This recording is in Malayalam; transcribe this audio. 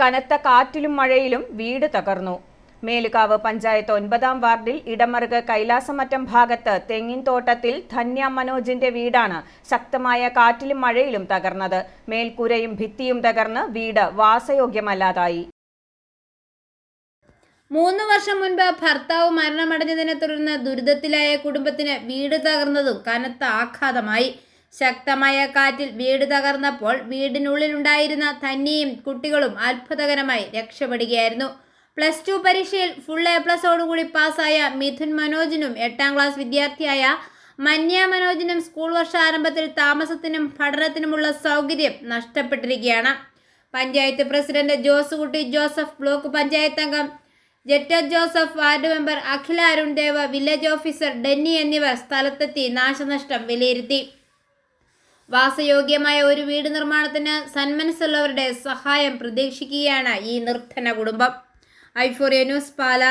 കനത്ത കാറ്റിലും മഴയിലും വീട് തകർന്നു. മേലുകാവ് പഞ്ചായത്ത് ഒൻപതാം വാർഡിൽ ഇടമറുക് കൈലാസമറ്റം ഭാഗത്ത് തെങ്ങിൻ തോട്ടത്തിൽ ധന്യ മനോജിന്റെ വീടാണ് ശക്തമായ കാറ്റിലും മഴയിലും തകർന്നത്. മേൽക്കൂരയും ഭിത്തിയും തകർന്ന് വീട് വാസയോഗ്യമല്ലാതായി. മൂന്ന് വർഷം മുൻപ് ഭർത്താവ് മരണമടഞ്ഞതിനെ തുടർന്ന് ദുരിതത്തിലായ കുടുംബത്തിന് വീട് തകർന്നതും കനത്ത ആഘാതമായി. ശക്തമായ കാറ്റിൽ വീട് തകർന്നപ്പോൾ വീടിനുള്ളിലുണ്ടായിരുന്ന തന്നെയും കുട്ടികളും അത്ഭുതകരമായി രക്ഷപ്പെടുകയായിരുന്നു. പ്ലസ് ടു പരീക്ഷയിൽ ഫുൾ എ പ്ലസോടുകൂടി പാസ്സായ മിഥുൻ മനോജിനും എട്ടാം ക്ലാസ് വിദ്യാർത്ഥിയായ മന്യ മനോജിനും സ്കൂൾ വർഷാരംഭത്തിൽ താമസത്തിനും പഠനത്തിനുമുള്ള സൗകര്യം നഷ്ടപ്പെട്ടിരിക്കുകയാണ്. പഞ്ചായത്ത് പ്രസിഡന്റ് ജോസ് കുട്ടി ജോസഫ് ബ്ലോക്ക് പഞ്ചായത്ത് അംഗം Jetta Joseph ward member Akhila Arun Dev village officer Denny എന്നിവർ സ്ഥലത്തെത്തി നാശനഷ്ടം വിലയിരുത്തി. വാസയോഗ്യമായ ഒരു വീട് നിർമ്മാണത്തിന് സന്മനസ്സുള്ളവരുടെ സഹായം പ്രതീക്ഷിക്കുകയാണ് ഈ നിർധന കുടുംബം. ഐഫോറിയ ന്യൂസ് പാല.